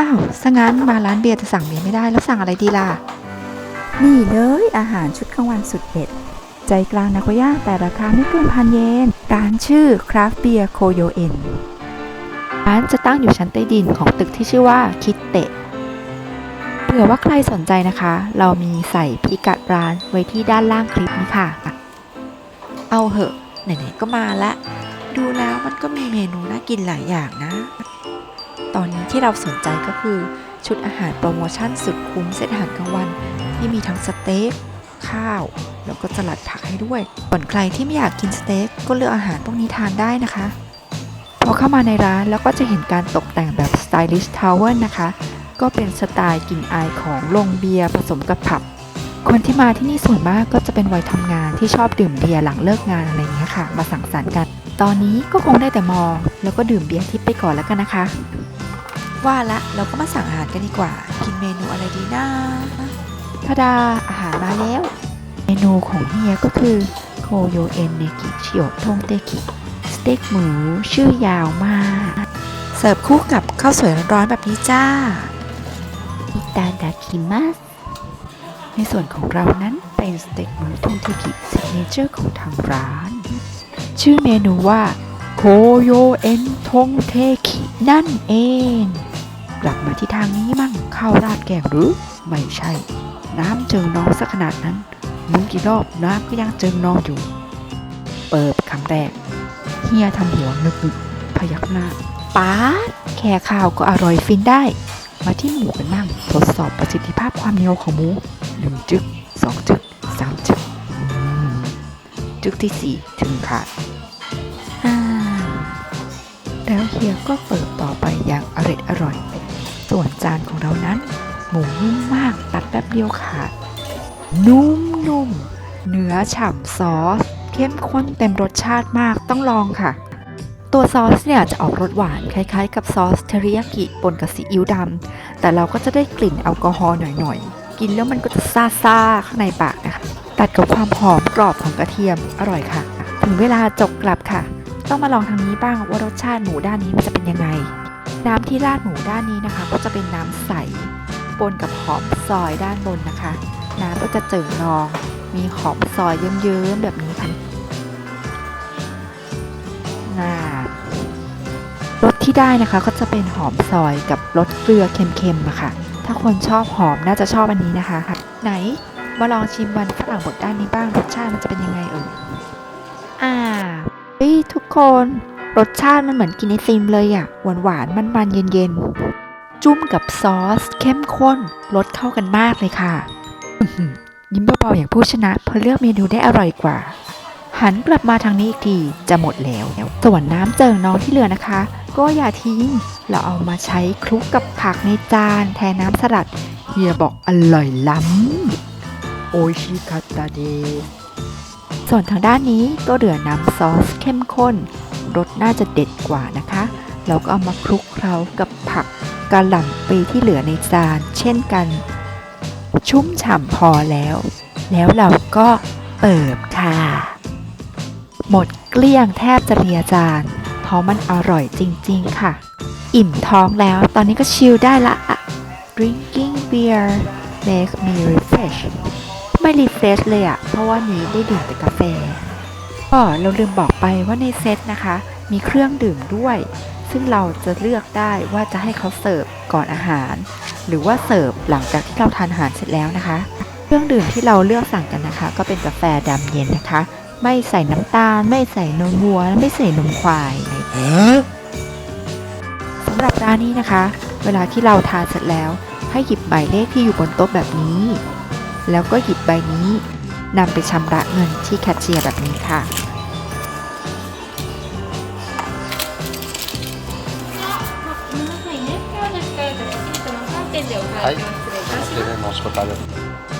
อ้าวซะงั้นมาร้านเบียร์จะสั่งเบียร์ไม่ได้แล้วสั่งอะไรดีล่ะ นี่เลยอาหารชุดกลางวันสุดเด็ด ใจกลางนาโกย่าแต่ราคาไม่เกินพันเยน ร้านชื่อ Craft Beer Koyo En ร้านจะตั้งอยู่ชั้นใต้ดินของตึกที่ชื่อว่าคิดเตะเผื่อว่าใครสนใจนะคะ เรามีใส่พิกัดร้านไว้ที่ด้านล่างคลิปนี้ค่ะ เอาเหอะไหนๆก็มาละ ดูแล้วมันก็มีเมนูน่ากินหลายอย่างนะ ตอนนี้ที่เราสนใจก็คือ ชุดอาหารโปรโมชั่นสุดคุ้มเซตอาหารกลางวัน ที่มีทั้งสเต็กข้าว แล้วก็สลัดผักให้ด้วยส่วนใครที่ไม่อยากกินสเต็กก็เลือกอาหารพวกนี้ทานได้นะคะ พอเข้ามาในร้านแล้วก็จะเห็นการตกแต่งแบบ Stylish Tower นะคะ ก็เป็นสไตล์กลิ่นอายของโรงเบียร์ผสมกับผับ คนที่มาที่นี่ส่วนมากก็จะเป็นวัยทำงานที่ชอบดื่มเบียร์หลังเลิกงานอะไรอย่างเงี้ยค่ะ มาสังสรรค์กัน ตอนนี้ก็คงได้แต่มอง แล้วก็ดื่มเบียร์ทิพไปก่อนแล้วกันนะคะ ว่าละเราก็มาสั่งอาหารกันดีกว่า กินเมนูอะไรดีนะทาดาอาหารมาแล้ว เมนูของเฮียก็คือโคโยเอนเนกิชิโอทงเตกิสเต็กหมูชื่อยาวมาก เสิร์ฟคู่กับข้าวสวยร้อนๆแบบนี้จ้าอิตาดาคิมัสในส่วนของเรานั้นเป็นสเต็กหมูทงเทกิซิกเนเจอร์ของทางร้าน ชื่อเมนูว่าโคโยเอนทงเทคินั่นเอง กลับมาที่ทางนี้มั่งข้าวราดแกงหรือ ไม่ใช่ น้ำเจิงนองสักขนาดนั้นมึงกี่รอบน้ำก็ยังเจิงนองอยู่ เปิดคำแรกเฮียทำหัวนึกนึกๆพยักหน้าป๊าแค่ข้าวก็อร่อยฟินได้ มาที่หมูกันบ้างทดสอบประสิทธิภาพความเหนียวของหมูหนึ่งจึกสองจึกสามจึกจึกที่สี่ถึงขาดอ่าแล้วเฮียก็เปิดต่อไปอย่างอร่อยอร่อย ส่วนจานของเรานั้น หมูนุ่มมากตัดแป๊บเดียวขาด นุ่มนุ่มๆเนื้อฉ่ำซอส เข้มข้นเต็มรสชาติมากต้องลองค่ะ ตัวซอสเนี่ยจะออกรสหวานคล้ายๆ กับซอสเทริยากิปนกับซีอิ๊วดำแต่เราก็จะได้กลิ่นแอลกอฮอล์หน่อยๆ กินแล้วมันก็จะซ่าข้างในปากนะคะ ตัดกับความหอมกรอบของกระเทียมอร่อยค่ะ ถึงเวลาจบกลับค่ะ ต้องมาลองทางนี้บ้างว่ารสชาติหมูด้านนี้มันจะเป็นยังไง น้ำที่ราดหมูด้านนี้นะคะ ก็จะเป็นน้ำใสปนกับหอมซอยด้านบนนะคะ น้ำก็จะเจิ่งนอง มีหอมซอยเยิ้มๆแบบนี้ค่ะน่ารสที่ได้นะคะก็จะเป็นหอมซอยกับรสเกลือเค็มๆอะค่ะ ถ้าคนชอบหอมน่าจะชอบอันนี้นะคะ ไหนมาลองชิมมันฝรั่งบดด้านนี้บ้างรสชาติมันจะเป็นยังไงเอ่ยอ่าทุกคน รสชาติมันเหมือนกินไอติมเลยอะหวานหวานๆมันๆเย็นๆจุ่มกับซอส เข้มข้นรสเข้ากันมากเลยค่ะอื้อหือยิ้มเบาๆอย่างผู้ชนะเพราะเลือกเมนูได้อร่อยกว่า หันกลับมาทางนี้อีกทีจะหมดแล้วส่วนน้ำเจิงน้องที่เหลือนะคะ ก็อย่าทิ้ง เราเอามาใช้คลุกกับผักในจานแทนน้ำสลัดเฮียบอกอร่อยล้ำโอชิคาตาเดส่วนทางด้านนี้ก็เหลือน้ำซอสเข้มข้น รสน่าจะเด็ดกว่านะคะ เราก็เอามาคลุกเคล้ากับผักกะหล่ำปีที่เหลือในจาน เช่นกัน ชุ่มฉ่ำพอแล้ว แล้วเราก็เปิบค่ะ หมดเกลี้ยงแทบจะเรียจาน เพราะมันอร่อยจริง ๆ ค่ะ อิ่มท้องแล้วตอนนี้ก็ชิลได้ละ drinking beer make me refresh ไม่ refresh เลยอะเพราะว่านี้ได้ดื่มแต่กาแฟ ก็เราลืมบอกไปว่าในเซตนะคะ มีเครื่องดื่มด้วย ซึ่งเราจะเลือกได้ว่าจะให้เขาเสิร์ฟก่อนอาหาร หรือว่าเสิร์ฟหลังจากที่เราทานอาหารเสร็จแล้วนะคะ เครื่องดื่มที่เราเลือกสั่งกันนะคะ ก็เป็นกาแฟดำเย็นนะคะ ไม่ใส่น้ำตาล ไม่ใส่นมวัวและไม่ใส่นมควายสำหรับร้านนี้นะคะ เวลาที่เราทานเสร็จแล้ว ให้หยิบหมายเลขที่อยู่บนโต๊ะแบบนี้ แล้วก็หยิบใบนี้ นำไปชำระเงินที่แคชเชียร์แบบนี้ค่ะ はい、失礼します。